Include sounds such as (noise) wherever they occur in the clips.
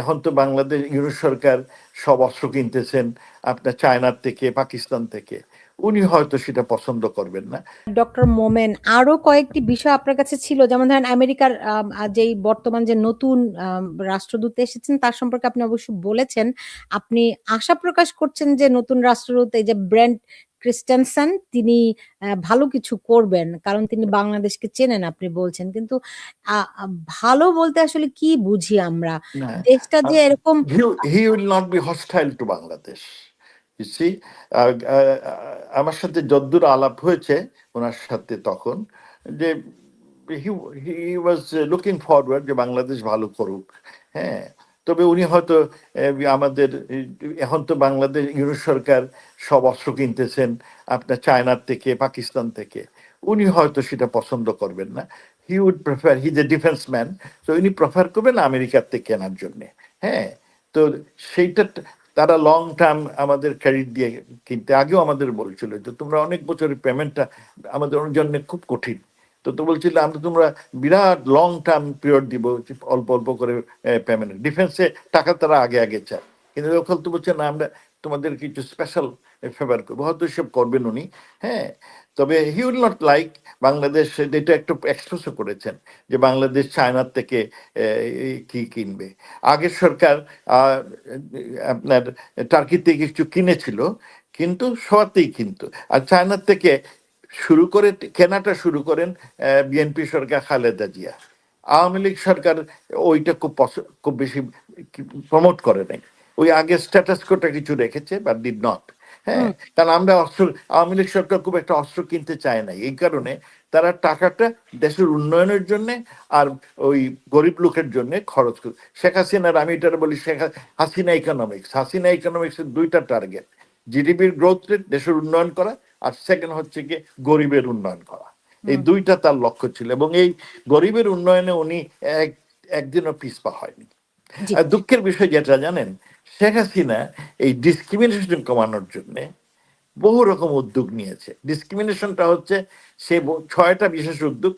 এখন তো বাংলাদেশ ইউনিট সরকার সব অস্ত্র কিনতেছেন, আপনার চায়নার থেকে, পাকিস্তান থেকে। উনি হয়তো সেটা পছন্দ করবেন না। ডক্টর মোমেন, আরও কয়েকটি বিষয় আপনার কাছে ছিল, যেমন ধরেন আমেরিকার যেই বর্তমান যে নতুন রাষ্ট্রদূত এসেছেন, তার সম্পর্কে আপনি অবশ্য বলেছেন। আপনি আশা প্রকাশ করছেন যে নতুন রাষ্ট্রদূত, এই যে ব্র্যান্ড ক্রিস্টেনসন তিনি ভালো কিছু করবেন। কারণ তিনি বাংলাদেশকে চেনেন আপনি বলছেন। কিন্তু ভালো বলতে আসলে কি বুঝি আমরা? দেশটা যে এরকম will not be hostile to Bangladesh. আহ, আহ, আমার সাথে যদ্দূর আলাপ হয়েছে ওনার সাথে তখন যে হি হি ওয়াজ লুকিং ফরওয়ার্ড যে বাংলাদেশ ভালো করুক হ্যাঁ? তবে উনি হয়তো আমাদের এখন তো বাংলাদেশ ইউনিট সরকার সব অস্ত্র কিনতেছেন আপনার চায়নার থেকে, পাকিস্তান থেকে। উনি হয়তো সেটা পছন্দ করবেন না। হি উড প্রেফার হি যে ডিফেন্স ম্যান তো উনি প্রেফার করবেন আমেরিকার থেকে কেনার জন্যে। হ্যাঁ তো সেইটা তারা লং টার্ম আমাদের ক্রেডিট দিয়ে কিনতে, আগেও আমাদের বলছিল যে তোমরা অনেক বছরের পেমেন্টটা আমাদের জন্য খুব কঠিন। তো তো বলছিল, আমরা তোমরা বিরাট লং টার্ম পিরিয়ড দিব, অল্প অল্প করে পেমেন্ট ডিফেন্সে টাকা তারা আগে আগে চায়। কিন্তু লোকাল তো বলছে, না, আমরা তোমাদের কিছু স্পেশাল ফেভার করব। হয়তো সব করবেন উনি হ্যাঁ? তবে he will not like Bangladesh, এটা একটু এক্সপ্রেসও করেছেন যে বাংলাদেশ চায়নার থেকে কি কিনবে। আগের সরকার আপনার টার্কি থেকে কিছু কিনেছিল, কিন্তু সবাতেই কিন্তু। আর চায়নার থেকে শুরু করে কেনাটা শুরু করেন বিএনপি সরকার খালেদা জিয়া। আওয়ামী লীগ সরকার ওইটা খুব খুব বেশি প্রমোট করে নাই। ওই আগে স্ট্যাটাস কোটা কিছু রেখেছে বা ডিড নট হ্যাঁ? কারণ আমরা অস্ত্র আওয়ামী লীগ সরকার খুব একটা অস্ত্র কিনতে চায় না এই কারণে তারা টাকাটা দেশের উন্নয়নের জন্য আর ওই গরিব লোকের জন্য খরচ করে শেখ হাসিনার আমি এটা বলি শেখ হাসিনা ইকোনমিক্স হাসিনা ইকোনমিক্সের দুইটা টার্গেট জিডিপির গ্রোথ রেট দেশের উন্নয়ন করা আর সেকেন্ড হচ্ছে কি গরিবের উন্নয়ন করা। এই দুইটা তার লক্ষ্য ছিল এবং এই গরিবের উন্নয়নে উনি এক একদিনও পিছপা হয়নি। আর দুঃখের বিষয় যেটা জানেন শেখ হাসিনা এই ডিসক্রিমিনেশন কমানোর জন্য বহু রকম উদ্যোগ নিয়েছে। ডিসক্রিমিনেশনটা হচ্ছে সে ছয়টা বিশেষ উদ্যোগ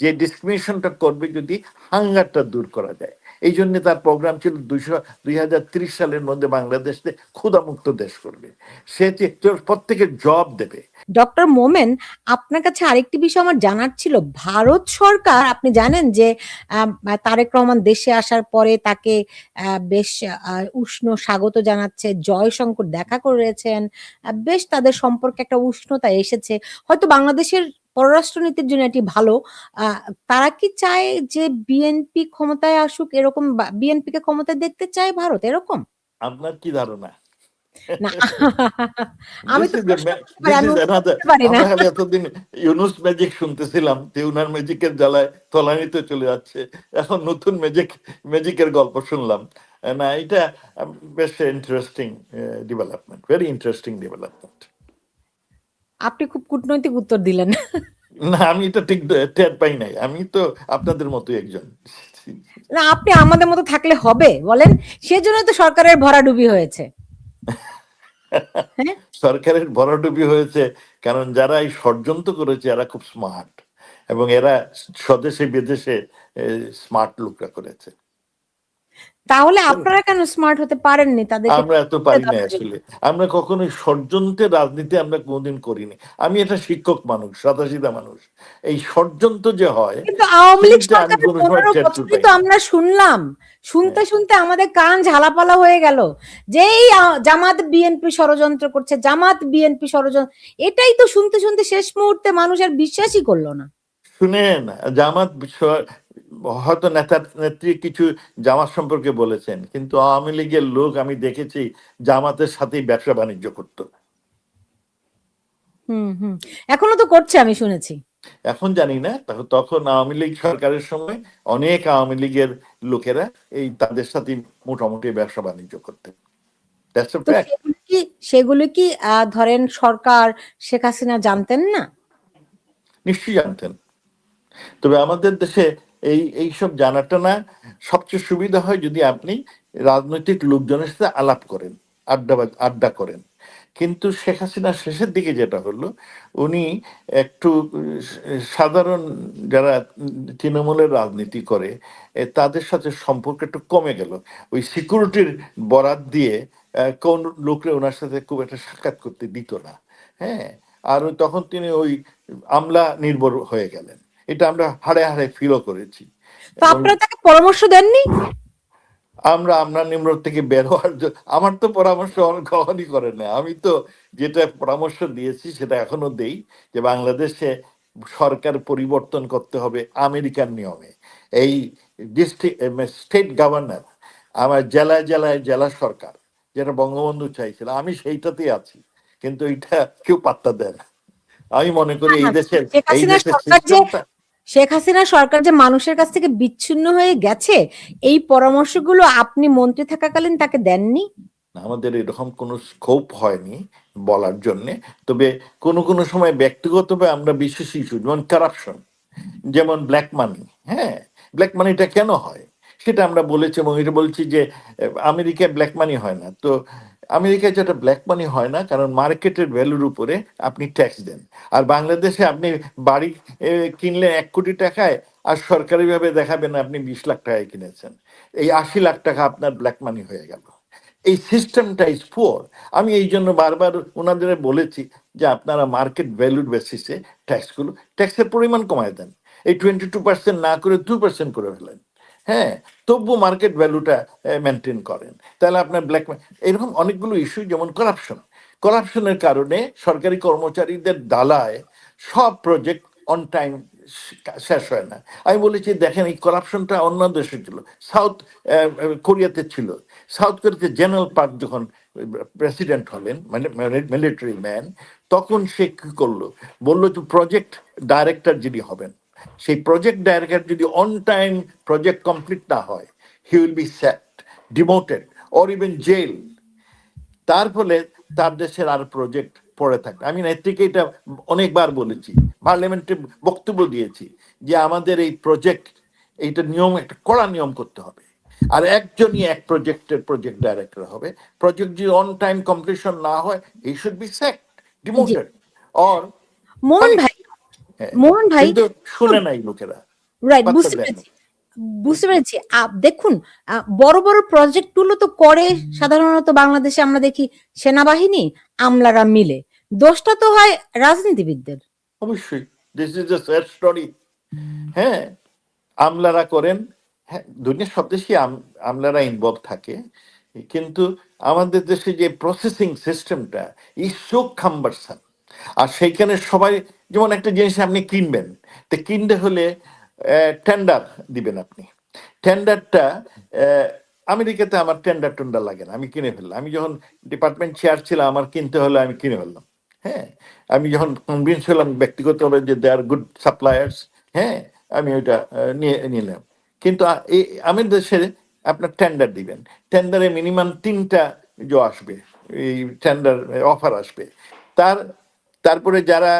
যে ডিসক্রিমিনেশনটা করবে যদি হাঙ্গারটা দূর করা যায়। এই জন্য তার প্রোগ্রাম ছিল দুইশো দুই সালের মধ্যে বাংলাদেশকে ক্ষুধামুক্ত দেশ করবে। সে প্রত্যেকে জব দেবে। ডক্টর মোমেন আপনার কাছে আরেকটি বিষয় আমার জানার ছিল। ভারত সরকার, আপনি জানেন যে তারেক রহমান দেশে আসার পরে তাকে বেশ উষ্ণ স্বাগত জানাচ্ছে, জয়শঙ্কর দেখা করেছেন। বেশ তাদের সম্পর্কে একটা উষ্ণতা এসেছে। হয়তো বাংলাদেশের পররাষ্ট্রনীতির জন্য এটি ভালো। তারা কি চায় যে বিএনপি ক্ষমতায় আসুক এরকম বিএনপি কে ক্ষমতায় দেখতে চায় ভারত? এরকম? আপনার কি ধারণা? (laughs) আমি তো এতদিন ইউনুস ম্যাজিক শুনতেছিলাম যে উনার ম্যাজিকের জ্বালায় তলানিতে চলে যাচ্ছে। এখন নতুন ম্যাজিক ম্যাজিকের গল্প শুনলাম। না এটা বেশ interesting development very interesting development আপনি খুব কূটনৈতিক উত্তর দিলেন। না আমি এটা ঠিক টের পাই নাই। আমি তো আপনাদের মতোই একজন। না আপনি আমাদের মতো থাকলে হবে বলেন? সেজন্য তো সরকারের ভরাডুবি হয়েছে। হ্যাঁ? সরকারের ভরাডুবি হয়েছে কারণ যারা এই ষড়যন্ত্র করেছে এরা খুব স্মার্ট এবং এরা স্বদেশে বিদেশে স্মার্ট লোকরা করেছে। তাহলে আপনারা কেন স্মার্ট হতে পারেননি তাদের আমরা এত পারি না আসলে। আমরা কখনোই ষড়যন্ত্রের রাজনীতি আমরা কোনোদিন করিনি। আমি এটা শিক্ষক মানুষ সাদাসিধা মানুষ। এই ষড়যন্ত্র যে হয় কিন্তু আওয়ামী লীগ সরকারের পাই তো আমরা শুনলাম। শুনতে শুনতে আমাদের কান ঝালাপালা হয়ে গেল। যেই জামাত বিএনপি ষড়যন্ত্র করছে জামাত বিএনপি ষড়যন্ত্র এটাই তো শুনতে শুনতে শেষ মুহূর্তে মানুষ আর বিশ্বাসই করল না। শুনেন জামাত হয়তো নেতা নেত্রী কিছু জামাত সম্পর্কে বলেছেন কিন্তু আওয়ামী লীগের লোক আমি দেখেছি জামাতের সাথেই ব্যবসা বাণিজ্য করতো। এখনও তো করছে আমি শুনেছি। এখন জানি না তখন- তখন আওয়ামী লীগ সরকারের সময় অনেক আওয়ামী লীগের লোকেরা এই তাদের সাথে মোটামুটি ব্যবসা বাণিজ্য করতেন. সেগুলো কি ধরেন সরকার শেখ হাসিনা জানতেন না? নিশ্চয়ই জানতেন। তবে আমাদের দেশে এই এইসব জানাটা না সবচেয়ে সুবিধা হয় যদি আপনি রাজনৈতিক লোকজনের সাথে আলাপ করেন, আড্ডা আড্ডা করেন। কিন্তু শেখ হাসিনা শেষের দিকে যেটা হলো, উনি একটু সাধারণ যারা তৃণমূলের রাজনীতি করে তাদের সাথে সম্পর্ক একটু কমে গেল। ওই সিকিউরিটির বরাত দিয়ে কোন লোকরে ওনার সাথে খুব একটা সাক্ষাৎ করতে দিত না। হ্যাঁ? আর তখন তিনি ওই আমলা নির্ভর হয়ে গেলেন। এটা আমরা হাড়ে হাড়ে ফিলও করেছি। আপনারা তাকে পরামর্শ দেননি? আমরা আমরা নিম্ন থেকে বের হওয়ার জন্য আমার তো পরামর্শ কখনই করে না। আমি তো যেটা পরামর্শ দিয়েছি সেটা এখনও দেই যে বাংলাদেশে সরকার পরিবর্তন করতে হবে আমেরিকার নিয়মে। এই ডিস্ট্রিক্ট স্টেট গভর্নর আমার জেলায় জেলায় জেলা সরকার যেটা বঙ্গবন্ধু চাইছিল আমি সেইটাতেই আছি কিন্তু এটা কেউ পাত্তা দেয় না। আমি মনে করি এই দেশের এই দেশের শেখ হাসিনা সরকার যে মানুষের কাছ থেকে বিচ্ছিন্ন হয়ে গেছে, এই পরামর্শগুলো আপনি মন্ত্রী থাকাকালীন তাকে দেননি? আমাদের এরকম কোনো স্কোপ হয়নি বলার জন্যে। তবে কোনো কোনো সময় ব্যক্তিগতভাবে আমরা বিশেষ ইস্যু যেমন কারাপশন যেমন ব্ল্যাক মানি হ্যাঁ? ব্ল্যাক মানিটা কেন হয়? সেটা আমরা বলেছি এবং এটা বলছি যে, আমেরিকায় ব্ল্যাক মানি হয় না। তো আমেরিকায় যেটা ব্ল্যাক মানি হয় না, কারণ মার্কেটের ভ্যালুর উপরে আপনি ট্যাক্স দেন। আর বাংলাদেশে আপনি বাড়ি কিনলে এক কোটি টাকায় আর সরকারিভাবে দেখাবেন আপনি বিশ লাখ টাকায় কিনেছেন। এই আশি লাখ টাকা আপনার ব্ল্যাক মানি হয়ে গেল। এই সিস্টেমটা ইজ পুয়ার আমি এই জন্য বারবার ওনাদের বলেছি যে আপনারা মার্কেট ভ্যালুর বেসিসে ট্যাক্সগুলো ট্যাক্সের পরিমাণ কমায় দেন। এই টোয়েন্টি টু পার্সেন্ট না করে টু পার্সেন্ট করে ফেলেন। হ্যাঁ তবু মার্কেট ভ্যালুটা মেনটেন করেন। তাহলে আপনার ব্ল্যাক এরকম অনেকগুলো ইস্যু যেমন করাপশন করাপশনের কারণে সরকারি কর্মচারীদের দালায় সব প্রজেক্ট অন টাইম শেষ হয় না। আমি বলেছি, দেখেন, এই করাপশনটা অন্য দেশে ছিল। সাউথ কোরিয়াতে ছিল। সাউথ কোরিয়াতে জেনারেল পার্ক যখন প্রেসিডেন্ট হলেন মানে মিলিটারি ম্যান তখন সে কি করল? বলল যে প্রজেক্ট ডাইরেক্টর যিনি হবেন সেই প্রজেক্ট ডাইরেক্টর যদি অন টাইম প্রজেক্ট কমপ্লিট না হয় he will be set demoted or even jail তার ফলে তার দেশের আর প্রজেক্ট পড়ে থাকে আমি নেত্রীকে এটা অনেকবার বলেছি পার্লামেন্টে বক্তব্য দিয়েছি যে আমাদের এই প্রজেক্ট এইটা নিয়ম একটা কড়া নিয়ম করতে হবে। আর একজনই এক প্রজেক্টের প্রজেক্ট ডাইরেক্টর হবে। প্রজেক্ট যদি অন টাইম কমপ্লিশন না হয় এই should be sacked demoted or Mohan ভাই মোহন ভাই শুনে নাই লোকেরা। রাইট বুঝতে পেরেছি। বুঝতে পেরেছি। দেখুন বড় বড় প্রজেক্টগুলো তো করে সাধারণত বাংলাদেশে আমরা দেখি সেনাবাহিনী আমলারা মিলে। দোষটা তো হয় রাজনীতিবিদদের। অবশ্যই। দিস ইজ স্যাড স্টোরি হ্যাঁ আমলারা করেন। হ্যাঁ দুনিয়ার সব দেশে আমলারা ইনভলভ থাকে। কিন্তু আমাদের দেশে যে প্রসেসিং সিস্টেমটা এই সো খাম্বারসাম আর সেইখানে সবাই, যেমন একটা জিনিস আপনি কিনবেন, তো কিনতে হলে টেন্ডার দিবেন আপনি। টেন্ডারটা আমেরিকাতে আমার টেন্ডার টেন্ডার লাগে না, আমি কিনে ফেললাম। আমি যখন ডিপার্টমেন্ট চেয়ার ছিলাম, আমার কিনতে হলে আমি কিনে ফেললাম। হ্যাঁ আমি যখন কনভিন্স হলাম ব্যক্তিগতভাবে যে দে আর গুড সাপ্লায়ার্স হ্যাঁ আমি ওইটা নিয়ে, নিলাম। কিন্তু আ- এই আমাদের দেশে আপনার টেন্ডার দিবেন। টেন্ডারে মিনিমাম তিনটা যে আসবে, এই টেন্ডার অফার আসবে। তার তারপরে যারা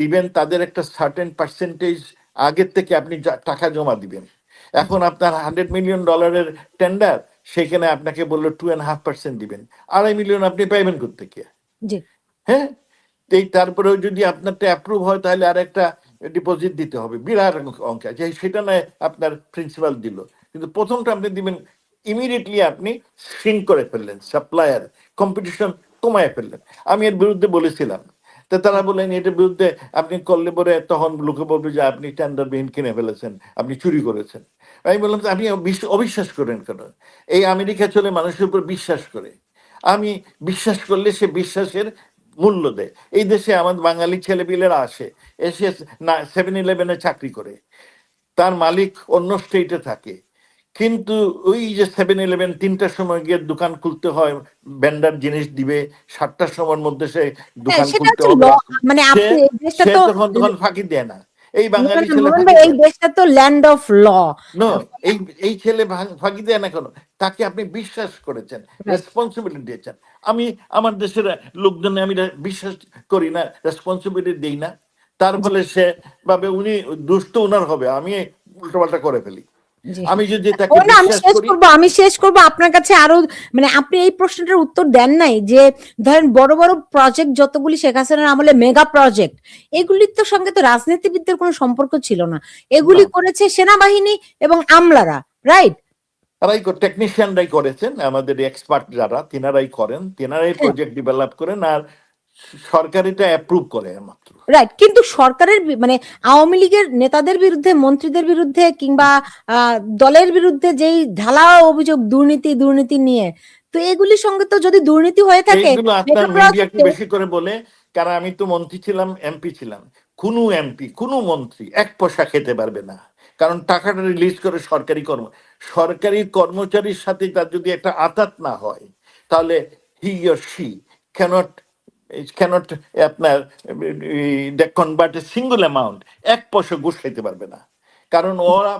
দিবেন তাদের একটা সার্টেন পার্সেন্টেজ আগের থেকে আপনি টাকা জমা দিবেন। এখন আপনার হান্ড্রেড মিলিয়ন ডলারের টেন্ডার সেখানে আপনাকে বলল টু অ্যান্ড হাফ পার্সেন্ট দিবেন। আড়াই মিলিয়ন আপনি পাইবেন করতে জি। হ্যাঁ? এই তারপরেও যদি আপনারটা অ্যাপ্রুভ হয় তাহলে আর একটা ডিপোজিট দিতে হবে। বিরাট অঙ্ক। আছে সেটা নয় আপনার প্রিন্সিপাল দিল। কিন্তু প্রথমটা আপনি দিবেন ইমিডিয়েটলি আপনি সিঙ্ক করে ফেললেন সাপ্লায়ার কম্পিটিশন কমায় ফেললেন। আমি এর বিরুদ্ধে বলেছিলাম তা তারা বললেন, এটার বিরুদ্ধে আপনি করলে পরে তখন লোকে বলবে যে আপনি টেন্ডারবিহীন কিনে ফেলেছেন, আপনি চুরি করেছেন। আমি বললাম, আপনি অবিশ্ব- অবিশ্বাস করেন কেন? এই আমেরিকা চলে মানুষের উপর বিশ্বাস করে। আমি বিশ্বাস করলে সে বিশ্বাসের মূল্য দেয়। এই দেশে আমাদের বাঙালি ছেলেপিলেরা আসে, এসে সেভেন ইলেভেনে চাকরি করে। তার মালিক অন্য স্টেটে থাকে। কিন্তু ওই যে সেভেন ইলেভেন তিনটার সময় গিয়ে দোকান খুলতে হয় ভেন্ডার জিনিস দিবে সাতটার সময়ের মধ্যে সে হ্যাঁ দোকান খুলতে হবে। মানে তখন তখন ফাঁকি দেয় না। এই বাঙালি ছেলে এই দেশটা তো ল্যান্ড অফ ল এই এই ছেলে ফাঁকি দেয় না কেন? তাকে আপনি বিশ্বাস করেছেন রেসপন্সিবিলিটি দিয়েছেন। আমি আমার দেশের লোকজনে আমি বিশ্বাস করি না রেসপন্সিবিলিটি দেই না। তার ফলে সে ভাবে উনি দুষ্ট উনার হবে আমি উল্টোপাল্টা করে ফেলি। আমি যদি তাকে আমি শেষ করি করব আমি শেষ করব। আপনার কাছে আরও মানে আপনি এই প্রশ্নটার উত্তর দেন নাই যে ধরেন বড় বড় প্রজেক্ট যতগুলি শেখ হাসিনার আমলে মেগা প্রজেক্ট এগুলির তো সঙ্গে তো রাজনীতিবিদদের কোনো সম্পর্ক ছিল না। এগুলি করেছে সেনাবাহিনী এবং আমলারা রাইট তারাই টেকনিশিয়ানরাই করেছেন আমাদের এক্সপার্ট যারা তিনারাই করেন তিনারাই হ্যাঁ। প্রজেক্ট ডেভেলপ করেন আর সরকার এটা অ্যাপ্রুভ করে মাত্র রাইট কিন্তু সরকারের মানে আওয়ামী লীগের নেতাদের বিরুদ্ধে মন্ত্রীদের বিরুদ্ধে কিংবা দলের বিরুদ্ধে যেই ঢালা অভিযোগ দুর্নীতি দুর্নীতি নিয়ে তো এগুলির সঙ্গে তো যদি দুর্নীতি হয়ে থাকে বেশি করে বলে কারণ আমি তো মন্ত্রী ছিলাম এমপি ছিলাম। কোনো এমপি কোনো মন্ত্রী এক পয়সা খেতে পারবে না। কারণ টাকাটা রিলিজ করে সরকারি কর্ম সরকারি কর্মচারীর সাথে তার যদি একটা আতাত না হয় তাহলে he or she cannot cannot আপনার কনভার্ট এ সিঙ্গল অ্যামাউন্ট এক পয়সা ঘুষ খাইতে পারবে না। কারণ ওরা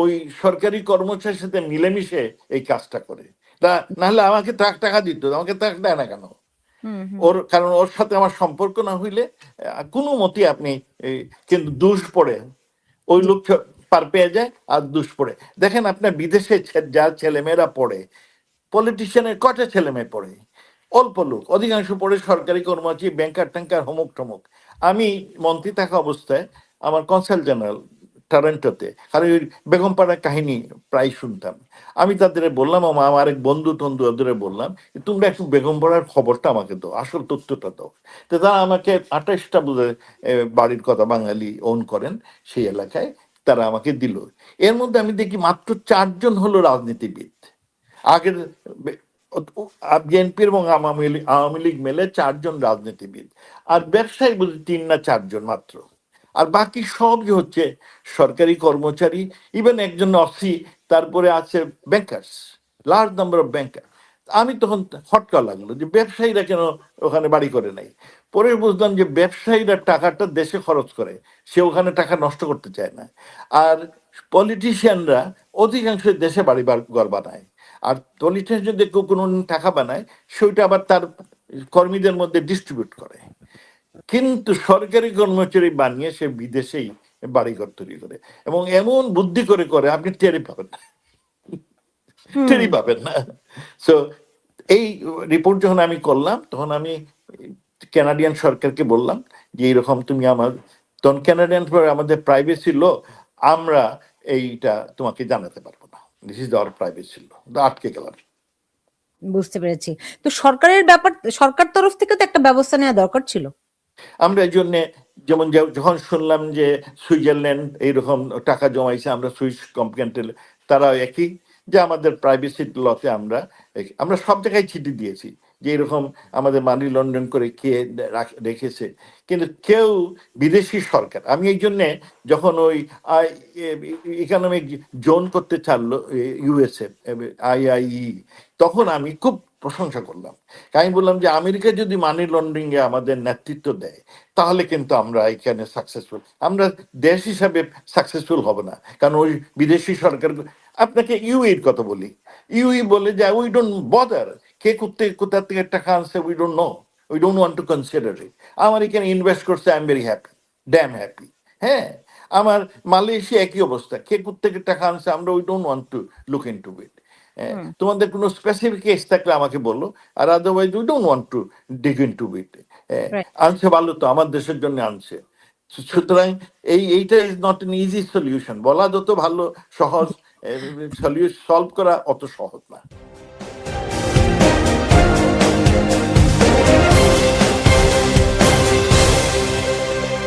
ওই সরকারি কর্মচারীর সাথে মিলেমিশে এই কাজটা করে। তা নাহলে আমাকে টাকা টাকা দিত আমাকে টাকা দেয় না কেন। ওর কারণ ওর সাথে আমার সম্পর্ক না হইলে কোনো মতে আপনি কিন্তু দুষ পড়ে। ওই লোক পার পেয়ে যায় আর দুষ পড়ে। দেখেন আপনার বিদেশে যা ছেলেমেয়েরা পড়ে পলিটিশিয়ানের কটা ছেলে মেয়ে পড়ে? অল্প লোক, অধিকাংশ পড়ে সরকারি কর্মচারী ব্যাংকার ট্যাঙ্কার হমুক টমুক। আমি মন্ত্রী থাকা অবস্থায় আমার কনসাল জেনারেল টরেন্টোতে আর ওই বেগমপাড়ার কাহিনী প্রায় শুনতাম। আমি তাদের বললাম, আমার এক বন্ধু টন্ধু ওদের বললাম তোমরা একটু বেগমপাড়ার খবরটা আমাকে দাও, আসল তথ্যটা দাও। তো তারা আমাকে আঠাশটা বোধ বাড়ির কথা বাঙালি ওন করেন সেই এলাকায়, তারা আমাকে দিল। এর মধ্যে আমি দেখি মাত্র চারজন হলো রাজনীতিবিদ। আগের বিএনপি এবং আওয়ামী লীগ আওয়ামী লীগ মেলে চারজন রাজনীতিবিদ। আর ব্যবসায়ী বলতে তিন না চারজন মাত্র। আর বাকি সবই হচ্ছে সরকারি কর্মচারী ইভেন একজন অসি তারপরে আছে bankers large number of banker আমি তখন হটকা লাগল যে ব্যবসায়ীরা কেন ওখানে বাড়ি করে নাই? পরে বুঝলাম যে ব্যবসায়ীরা টাকাটা দেশে খরচ করে, সে ওখানে টাকা নষ্ট করতে চায় না। আর পলিটিশিয়ানরা অধিকাংশ দেশে বাড়ি ঘর বানায়। আর পলিটিশিয়ান যদি কেউ কোনো টাকা বানায় সেটা আবার তার কর্মীদের মধ্যে ডিস্ট্রিবিউট করে। কিন্তু সরকারি কর্মচারী বানিয়ে সে বিদেশেই বাড়িঘর তৈরি করে। এবং এমন বুদ্ধি করে করে আপনি টেরি পাবেন না। টেরি পাবেন না। সো এই রিপোর্ট যখন আমি করলাম তখন আমি কানাডিয়ান সরকারকে বললাম যে এইরকম তুমি আমার তখন কানাডিয়ান আমাদের প্রাইভেসি লো আমরা এইটা তোমাকে জানাতে পারব। না this is our privacy law আটকে গেলাম। বুঝতে পেরেছি। তো সরকারের ব্যাপার সরকার তরফ থেকে তো একটা ব্যবস্থা নেওয়া দরকার ছিল। আমরা এই জন্যে যেমন যখন শুনলাম যে সুইজারল্যান্ড এইরকম টাকা জমাইছে আমরা সুইস কম্পিউটার তারা একই যে আমাদের প্রাইভেসি লতে আমরা আমরা সব জায়গায় চিঠি দিয়েছি। যে এরকম আমাদের মানি লন্ডন করে কে রাখ- রেখেছে। কিন্তু কেউ বিদেশি সরকার, আমি এই জন্যে যখন ওই ইকোনমিক জোন করতে চাললো ইউএসএ আইআইই তখন আমি খুব প্রশংসা করলাম। আমি বললাম যে, আমেরিকা যদি মানি লন্ডারিং এ আমাদের নেতৃত্ব দেয়, তাহলে কিন্তু আমরা এখানে সাকসেসফুল আমরা দেশ হিসাবে সাকসেসফুল হব না। কারণ ওই বিদেশি সরকার, আপনাকে ইউএর কথা বলি। ইউই বলে যে উই ডোন্ট বদার কে করতে কোথা থেকে টাকা আনছে we don't know we don't want to consider it আমার এখানে ইনভেস্ট করছে I am very happy damn happy হ্যাঁ? আমার মালয়েশিয়া একই অবস্থা। কে থেকে টাকা আনছে আমরা we don't want to look into it তোমাদের কোনো স্পেসিফিক কেস থাকলে আমাকে বলো আর otherwise we don't want to dig into it. আনছে ভালো তো আমার দেশের জন্য আনছে। সুতরাং এই এইটা is not an easy solution বলা যত ভালো সহজ সলিউশন সলভ করা অত সহজ না।